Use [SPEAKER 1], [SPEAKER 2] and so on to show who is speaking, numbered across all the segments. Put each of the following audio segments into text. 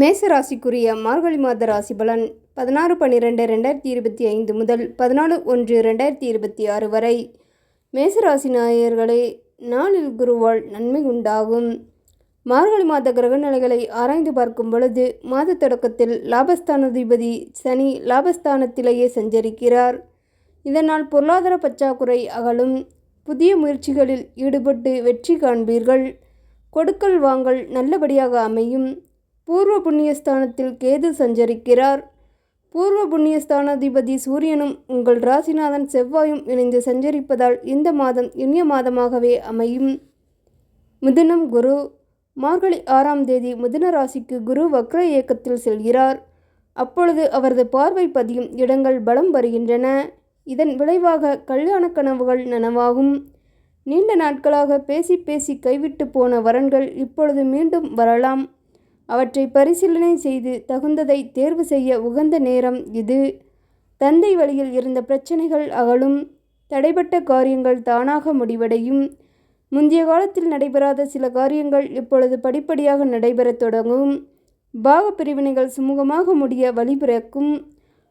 [SPEAKER 1] மேச ராசிக்குரிய மார்கழி மாத ராசி பலன் பதினாறு பன்னிரெண்டு ரெண்டாயிரத்தி இருபத்தி ஐந்து முதல் பதினாலு ஒன்று ரெண்டாயிரத்தி இருபத்தி ஆறு வரை. மேசராசி நாயர்களே நாளில் குருவால் நன்மை உண்டாகும். மார்கழி மாத கிரகநிலைகளை ஆராய்ந்து பார்க்கும் பொழுது மாத தொடக்கத்தில் லாபஸ்தானாதிபதி சனி லாபஸ்தானத்திலேயே சஞ்சரிக்கிறார். இதனால் பொருளாதார பற்றாக்குறை அகலும். புதிய முயற்சிகளில் ஈடுபட்டு வெற்றி காண்பீர்கள். கொடுக்கல் வாங்கல் நல்லபடியாக அமையும். பூர்வ புண்ணியஸ்தானத்தில் கேது சஞ்சரிக்கிறார். பூர்வ புண்ணியஸ்தானாதிபதி சூரியனும் உங்கள் ராசிநாதன் செவ்வாயும் இணைந்து சஞ்சரிப்பதால் இந்த மாதம் இனிய மாதமாகவே அமையும். மிதுனம் குரு. மார்கழி ஆறாம் தேதி மிதுன ராசிக்கு குரு வக்ர இயக்கத்தில் செல்கிறார். அப்பொழுது அவரது பார்வை பதியும் இடங்கள் பலம் வருகின்றன. இதன் விளைவாக கல்யாண கனவுகள் நனவாகும். நீண்ட நாட்களாக பேசி பேசி கைவிட்டு போன வரன்கள் இப்பொழுது மீண்டும் வரலாம். அவற்றை பரிசீலனை செய்து தகுந்ததை தேர்வு செய்ய உகந்த நேரம் இது. தந்தை வழியில் இருந்த பிரச்சனைகள் அகலும். தடைப்பட்ட காரியங்கள் தானாக முடிவடையும். முந்தைய காலத்தில் நடைபெறாத சில காரியங்கள் இப்பொழுது படிப்படியாக நடைபெறத் தொடங்கும். பாக பிரிவினைகள் சுமூகமாக முடிய வழிபிறக்கும்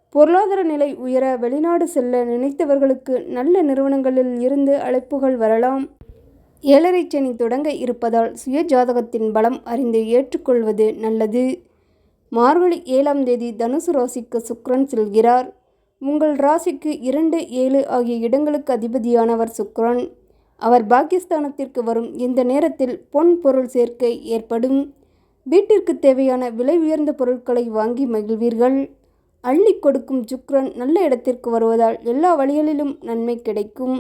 [SPEAKER 1] பொருளாதார நிலை உயர வெளிநாடு செல்ல நினைத்தவர்களுக்கு நல்ல நிறுவனங்களில் இருந்து அழைப்புகள் வரலாம். ஏழரை சனி தொடங்க இருப்பதால் சுய ஜாதகத்தின் பலம் அறிந்து ஏற்றுக்கொள்வது நல்லது. மார்கழி ஏழாம் தேதி தனுசு ராசிக்கு சுக்ரன் செல்கிறார். உங்கள் ராசிக்கு இரண்டு ஏழு ஆகிய இடங்களுக்கு அதிபதியானவர் சுக்ரன் அவர் பாகிஸ்தானத்திற்கு வரும் இந்த நேரத்தில் பொன் பொருள் சேர்க்கை ஏற்படும். வீட்டிற்கு தேவையான விலை உயர்ந்த பொருட்களை வாங்கி மகிழ்வீர்கள். அள்ளி கொடுக்கும் சுக்ரன் நல்ல இடத்திற்கு வருவதால் எல்லா வழிகளிலும் நன்மை கிடைக்கும்.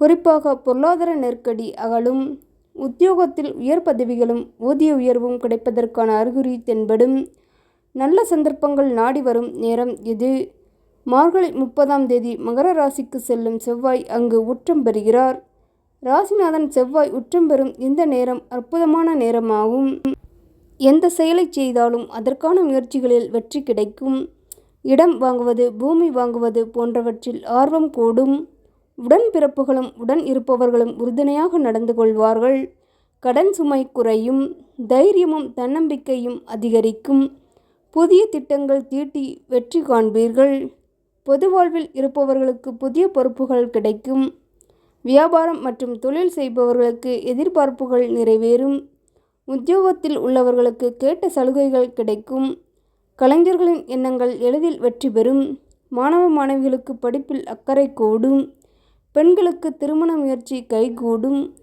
[SPEAKER 1] குறிப்பாக பொருளாதார நெருக்கடி அகலும். உத்தியோகத்தில் உயர் பதவிகளும் ஊதிய உயர்வும் கிடைப்பதற்கான அறிகுறி தென்படும். நல்ல சந்தர்ப்பங்கள் நாடி வரும் நேரம் இது. மார்கழி முப்பதாம் தேதி மகர ராசிக்கு செல்லும் செவ்வாய் அங்கு உச்சம் பெறுகிறார். ராசிநாதன் செவ்வாய் உச்சம் பெறும் இந்த நேரம் அற்புதமான நேரமாகும். எந்த செயலை செய்தாலும் அதற்கான முயற்சிகளில் வெற்றி கிடைக்கும். இடம் வாங்குவது பூமி வாங்குவது போன்றவற்றில் ஆர்வம் கூடும். உடன்பிறப்புகளும் உடன் இருப்பவர்களும் உறுதுணையாக நடந்து கொள்வார்கள். கடன் சுமை குறையும் தைரியமும் தன்னம்பிக்கையும் அதிகரிக்கும். புதிய திட்டங்கள் தீட்டி வெற்றி காண்பீர்கள். பொது வாழ்வில் இருப்பவர்களுக்கு புதிய பொறுப்புகள் கிடைக்கும். வியாபாரம் மற்றும் தொழில் செய்பவர்களுக்கு எதிர்பார்ப்புகள் நிறைவேறும். உத்தியோகத்தில் உள்ளவர்களுக்கு கேட்ட சலுகைகள் கிடைக்கும். கலைஞர்களின் எண்ணங்கள் எளிதில் வெற்றி பெறும். மாணவ மாணவிகளுக்கு படிப்பில் அக்கறை கூடும். பெண்களுக்கு திருமண முயற்சி கைகூடும்.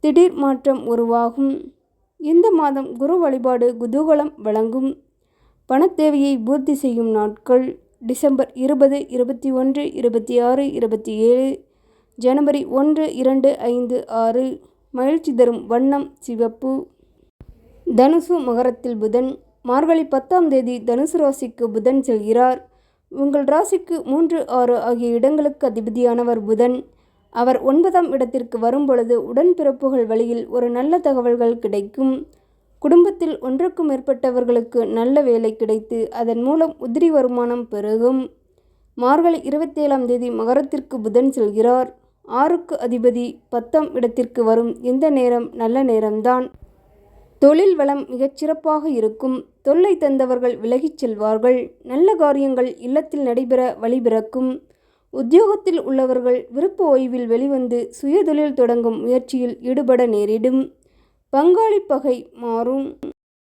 [SPEAKER 1] திடீர் மாற்றம் உருவாகும். இந்த மாதம் குரு வழிபாடு குதூகலம் வழங்கும் பணத்தேவையை பூர்த்தி செய்யும் நாட்கள் டிசம்பர் இருபது இருபத்தி ஒன்று இருபத்தி ஆறு இருபத்தி ஏழு ஜனவரி ஒன்று இரண்டு ஐந்து ஆறு. மகிழ்ச்சி தரும் வண்ணம் சிவப்பு. தனுசு மகரத்தில் புதன். மார்கழி பத்தாம் தேதி தனுசு ராசிக்கு புதன் செல்கிறார். உங்கள் ராசிக்கு மூன்று ஆறு ஆகிய இடங்களுக்கு அதிபதியானவர் புதன். அவர் ஒன்பதாம் இடத்திற்கு வரும்பொழுது உடன்பிறப்புகள் வழியில் ஒரு நல்ல தகவல்கள் கிடைக்கும். குடும்பத்தில் ஒன்றுக்கும் மேற்பட்டவர்களுக்கு நல்ல வேலை கிடைத்து அதன் மூலம் உதிரி வருமானம் பெருகும். மார்கழி இருபத்தேழாம் தேதி மகரத்திற்கு புதன் செல்கிறார். ஆறுக்கு அதிபதி பத்தாம் இடத்திற்கு வரும். இந்த நேரம் நல்ல நேரம்தான். தொழில் வளம் மிகச்சிறப்பாக இருக்கும். தொல்லை தந்தவர்கள் விலகிச் செல்வார்கள். நல்ல காரியங்கள் இல்லத்தில் நடைபெற வழிபிறக்கும் உத்தியோகத்தில் உள்ளவர்கள் விருப்ப ஓய்வில் வெளிவந்து சுயதொழில் தொடங்கும் முயற்சியில் ஈடுபட நேரிடும். பங்காளி பகை மாறும்.